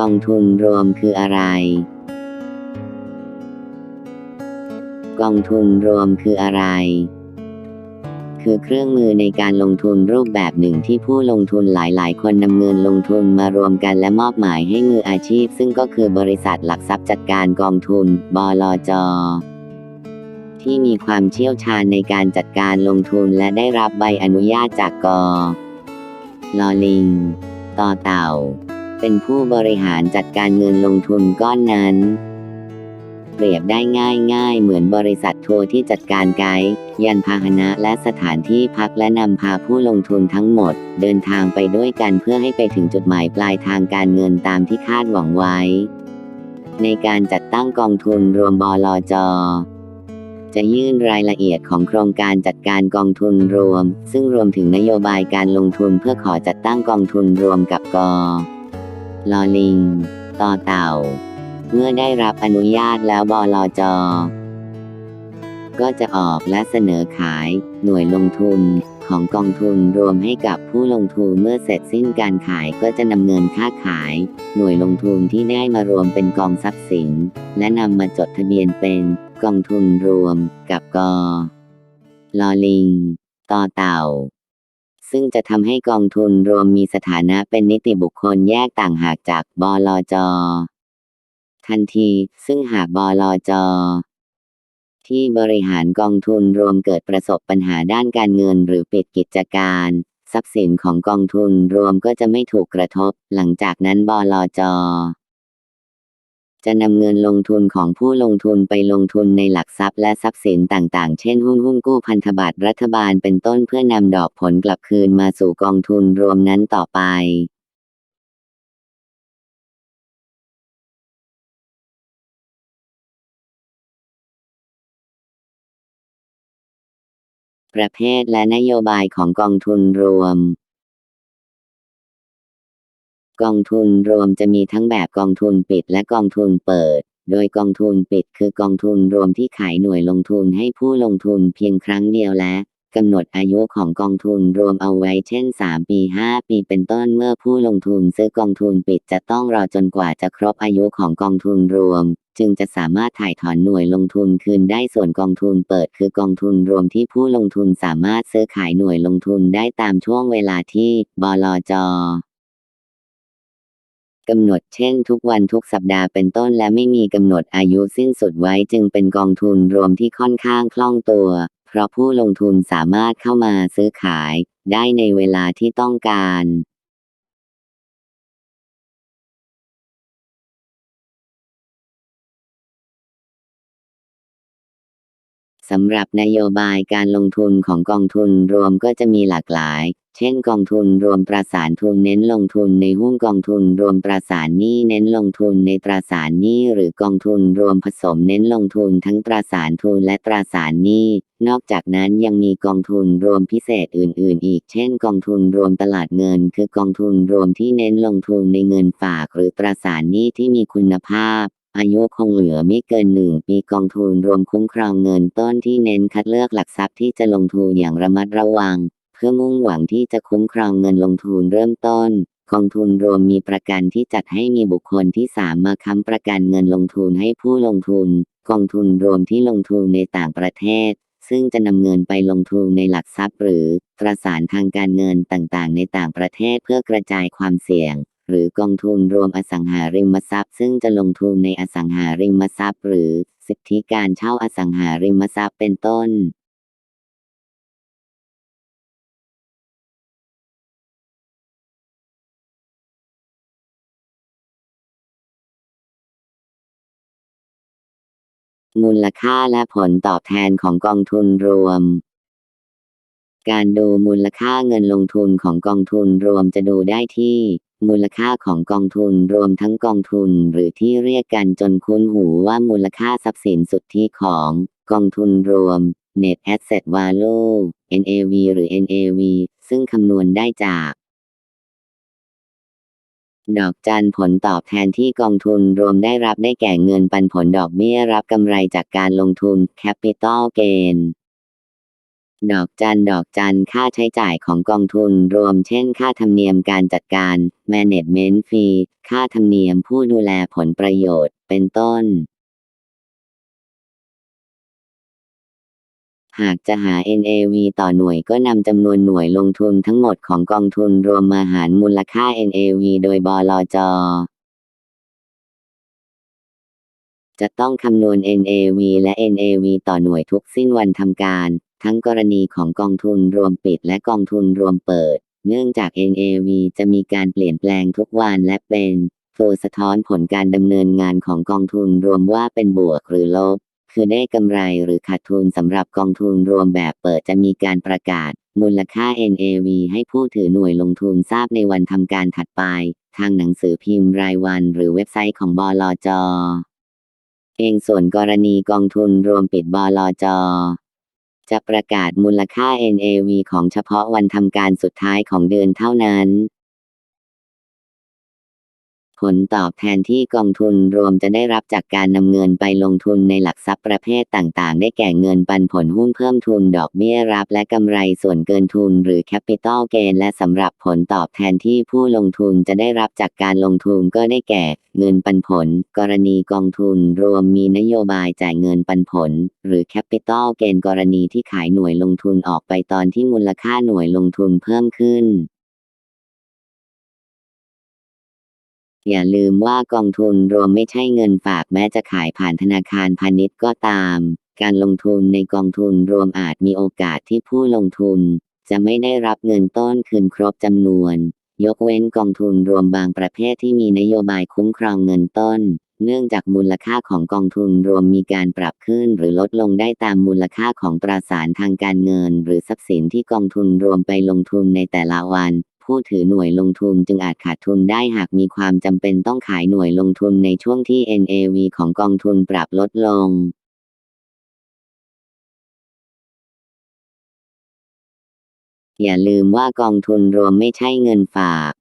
กองทุนรวมคืออะไร กองทุนรวมคืออะไร คือเครื่องมือในการลงทุนรูปแบบหนึ่งที่ผู้ลงทุนหลาย ๆ คนนำเงินลงทุนมารวมกันและมอบหมายให้มืออาชีพ ซึ่งก็คือบริษัทหลักทรัพย์จัดการกองทุน บลจที่มีความเชี่ยวชาญในการจัดการลงทุนและได้รับใบอนุญาตจากกลอลิง ต่อเต่า เป็นผู้บริหารจัดการเงินลงทุนก้อนนั้น เปรียบได้ง่ายๆเหมือนบริษัททัวร์ที่จัดการไกด์ยานพาหนะและสถานที่พักและนำพาผู้ลงทุนทั้งหมด เดินทางไปด้วยกันเพื่อให้ไปถึงจุดหมายปลายทางการเงินตามที่คาดหวังไว้ ในการจัดตั้งกองทุนรวมบลจจะยื่นรายละเอียดของโครงการจัดการกองทุนรวม ซึ่งรวมถึงนโยบายการลงทุนเพื่อขอจัดตั้งกองทุนรวมกับก ลอลิง ต่อเต่า เมื่อได้รับอนุญาตแล้วบลจ ก็จะออกและเสนอขายหน่วยลงทุนของกองทุนรวมให้กับผู้ลงทุนเมื่อเสร็จสิ้นการขายก็จะนำเงินค่าขาย หน่วยลงทุนที่ได้มารวมเป็นกองทรัพย์สิน และนำมาจดทะเบียนเป็นกองทุนรวมกับกอลอลิง ต่อเต่า ซึ่งจะทำให้กองทุนรวมมีสถานะเป็นนิติบุคคลแยกต่างหากจากบลจ ทันที ซึ่งหากบลจ ที่บริหารกองทุนรวมเกิดประสบปัญหาด้านการเงินหรือปิดกิจการ ทรัพย์สินของกองทุนรวมก็จะไม่ถูกกระทบ หลังจากนั้นบลจ จะนำเงินลงทุนของผู้ลงทุนไปลงทุนในหลักทรัพย์และทรัพย์สินต่างๆ เช่นหุ้นหุ้นกู้พันธบัตรรัฐบาลเป็นต้นเพื่อนำดอกผลกลับคืนมาสู่กองทุนรวมนั้นต่อไป ประเภทและนโยบายของกองทุนรวม กองทุนรวมจะมีทั้งแบบกองทุนปิดและกองทุนเปิด โดยกองทุนปิดคือกองทุนรวมที่ขายหน่วยลงทุนให้ผู้ลงทุนเพียงครั้งเดียวและกำหนดอายุของกองทุนรวมเอาไว้เช่น 3 ปี 5 ปีเป็นต้นเมื่อผู้ลงทุนซื้อกองทุนปิดจะต้องรอจนกว่าจะครบอายุของกองทุนรวม จึงจะสามารถถ่ายถอนหน่วยลงทุนคืนได้ส่วนกองทุนเปิดคือกองทุนรวมที่ผู้ลงทุนสามารถซื้อขายหน่วยลงทุนได้ตามช่วงเวลาที่บลจ กำหนดเช่นทุกวันทุกสัปดาห์เป็นต้นและไม่มีกำหนดอายุสิ้นสุดไว้จึงเป็นกองทุนรวมที่ค่อนข้างคล่องตัว เพราะผู้ลงทุนสามารถเข้ามาซื้อขาย ได้ในเวลาที่ต้องการ สำหรับนโยบายการลงทุนของกองทุนรวมก็จะมีหลากหลาย เช่นกองทุนรวมตราสารทุนเน้นลงทุนในหุ้นกองทุนรวมตราสารหนี้เน้นลงทุนในตราสารหนี้หรือกองทุนรวมผสมเน้นลงทุนทั้งตราสารทุนและตราสารหนี้นอกจากนั้นยังมีกองทุนรวมพิเศษอื่น ๆ อีก เช่น กองทุนรวมตลาดเงิน คือกองทุนรวมที่เน้นลงทุนในเงินฝากหรือตราสารหนี้ที่มีคุณภาพ อายุคงเหลือไม่เกินหนึ่งปีกองทุนรวมคุ้มครองเงินต้นที่เน้นคัดเลือกหลักทรัพย์ที่จะลงทุนอย่างระมัดระวัง เพื่อมุ่งหวังที่จะคุ้มครองเงินลงทุนเริ่มต้นกองทุนรวมมีประกันที่จัดให้มีบุคคลที่สามมาค้ำประกันเงินลงทุนให้ผู้ลงทุน กองทุนรวมที่ลงทุนในต่างประเทศ ซึ่งจะนำเงินไปลงทุนในหลักทรัพย์หรือตราสารทางการเงินต่างๆ ในต่างประเทศเพื่อกระจายความเสี่ยง หรือกองทุนรวมอสังหาริมทรัพย์ ซึ่งจะลงทุนในอสังหาริมทรัพย์ หรือสิทธิการเช่าอสังหาริมทรัพย์เป็นต้นมูลค่าและผลตอบแทนของกองทุนรวม การดูมูลค่าเงินลงทุนของกองทุนรวมจะดูได้ที่ มูลค่าของกองทุนรวมทั้งกองทุนหรือที่เรียกกันจนคุ้นหูว่ามูลค่าทรัพย์สินสุทธิของกองทุนรวม Net Asset Value NAV หรือ NAV ซึ่งคำนวณได้จาก ดอกจันผลตอบแทนที่กองทุนรวมได้รับได้แก่เงินปันผลดอกเบี้ยรับกำไรจากการลงทุน Capital Gain ดอกจันดอกจันค่าใช้จ่ายของกองทุนรวมเช่น ค่าธรรมเนียมการจัดการ management fee ค่าธรรมเนียมผู้ดูแลผลประโยชน์ เป็นต้น หากจะหา NAV ต่อหน่วยก็นำจำนวนหน่วยลงทุนทั้งหมดของกองทุนรวมมาหารมูลค่า NAV โดยบลจจะต้องคำนวณ NAV และ NAV ต่อหน่วยทุกสิ้นวันทำการ ทั้งกรณีของกองทุนรวมปิดและกองทุนรวมเปิด เนื่องจาก NAV จะมีการเปลี่ยนแปลงทุกวันและเป็นตัวสะท้อนผลการดำเนินงานของกองทุนรวมว่าเป็นบวกหรือลบ คือได้กำไรหรือขาดทุนสำหรับกองทุนรวมแบบเปิดจะมีการประกาศ มูลค่า NAV ให้ผู้ถือหน่วยลงทุนทราบในวันทำการถัดไป ทางหนังสือพิมพ์รายวัน หรือเว็บไซต์ของบลจเองส่วนกรณีกองทุนรวมปิดบลจ จะประกาศมูลค่า NAV ของเฉพาะวันทำการสุดท้ายของเดือนเท่านั้น ผลตอบแทนที่กองทุนรวมจะได้รับจากการนำเงินไปลงทุนในหลักทรัพย์ประเภทต่างๆ ได้แก่เงินปันผลหุ้นเพิ่มทุนดอกเบี้ยรับและกำไรส่วนเกินทุนหรือ Capital Gain และสำหรับผลตอบแทนที่ผู้ลงทุนจะได้รับจากการลงทุนก็ได้แก่ เงินปันผล กรณีกองทุนรวมมีนโยบายจ่ายเงินปันผล หรือ Capital Gain กรณีที่ขายหน่วยลงทุนออกไปตอนที่มูลค่าหน่วยลงทุนเพิ่มขึ้น อย่าลืมว่ากองทุนรวมไม่ใช่เงินฝากแม้จะขายผ่านธนาคารพาณิชย์ก็ตาม การลงทุนในกองทุนรวมอาจมีโอกาสที่ผู้ลงทุน จะไม่ได้รับเงินต้นคืนครบจำนวน ยกเว้นกองทุนรวมบางประเภทที่มีนโยบายคุ้มครองเงินต้น เนื่องจากมูลค่าของกองทุนรวมมีการปรับขึ้นหรือลดลงได้ตามมูลค่าของตราสารทางการเงิน หรือทรัพย์สินที่กองทุนรวมไปลงทุนในแต่ละวัน ผู้ถือหน่วยลงทุนจึงอาจขาดทุนได้หากมีความจำเป็นต้องขายหน่วยลงทุนในช่วงที่ NAV ของกองทุนปรับลดลงอย่าลืมว่ากองทุนรวมไม่ใช่เงินฝาก